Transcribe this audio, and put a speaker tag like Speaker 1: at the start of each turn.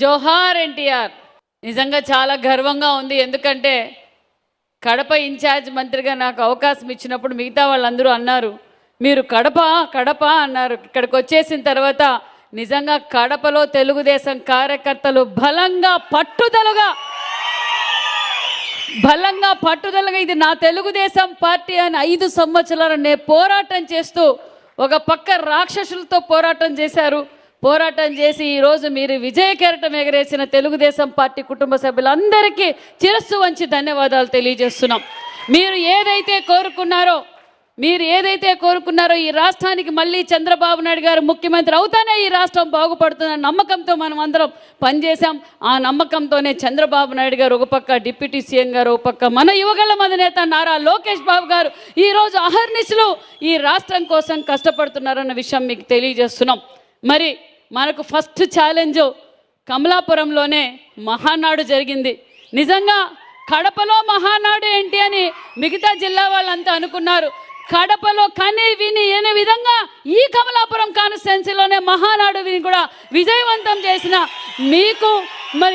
Speaker 1: జోహార్ ఎన్టీఆర్. నిజంగా చాలా గర్వంగా ఉంది. ఎందుకంటే కడప ఇన్ఛార్జ్ మంత్రిగా నాకు అవకాశం ఇచ్చినప్పుడు మిగతా వాళ్ళందరూ అన్నారు మీరు కడప కడప అన్నారు. ఇక్కడికి వచ్చేసిన తర్వాత నిజంగా కడపలో తెలుగుదేశం కార్యకర్తలు బలంగా పట్టుదలగా బలంగా పట్టుదలగా ఇది నా తెలుగుదేశం పార్టీ అని ఐదు సంవత్సరాలు నే పోరాటం చేస్తూ ఒక పక్క రాక్షసులతో పోరాటం చేశారు. పోరాటం చేసి ఈరోజు మీరు విజయ కెరటం ఎగరేసిన తెలుగుదేశం పార్టీ కుటుంబ సభ్యులందరికీ చిరస్సు వంచి ధన్యవాదాలు తెలియజేస్తున్నాం. మీరు ఏదైతే కోరుకున్నారో మీరు ఏదైతే కోరుకున్నారో ఈ రాష్ట్రానికి మళ్ళీ చంద్రబాబు నాయుడు గారు ముఖ్యమంత్రి అవుతానే ఈ రాష్ట్రం బాగుపడుతుందన్న నమ్మకంతో మనం అందరం పనిచేశాం. ఆ నమ్మకంతోనే చంద్రబాబు నాయుడు గారు ఒక పక్క డిప్యూటీ సీఎం గారు ఒక పక్క మన యువగల నేత నారా లోకేష్ బాబు గారు ఈరోజు అహర్నిశలు ఈ రాష్ట్రం కోసం కష్టపడుతున్నారన్న విషయం మీకు తెలియజేస్తున్నాం. మరి మనకు ఫస్ట్ ఛాలెంజ్ కమలాపురంలోనే మహానాడు జరిగింది. నిజంగా కడపలో మహానాడు ఏంటి అని మిగతా జిల్లా వాళ్ళంతా అనుకున్నారు. కడపలో కని విని అనే విధంగా ఈ కమలాపురం కాన్స్టిట్యున్సీలోనే మహానాడు విని కూడా విజయవంతం చేసిన మీకు మరి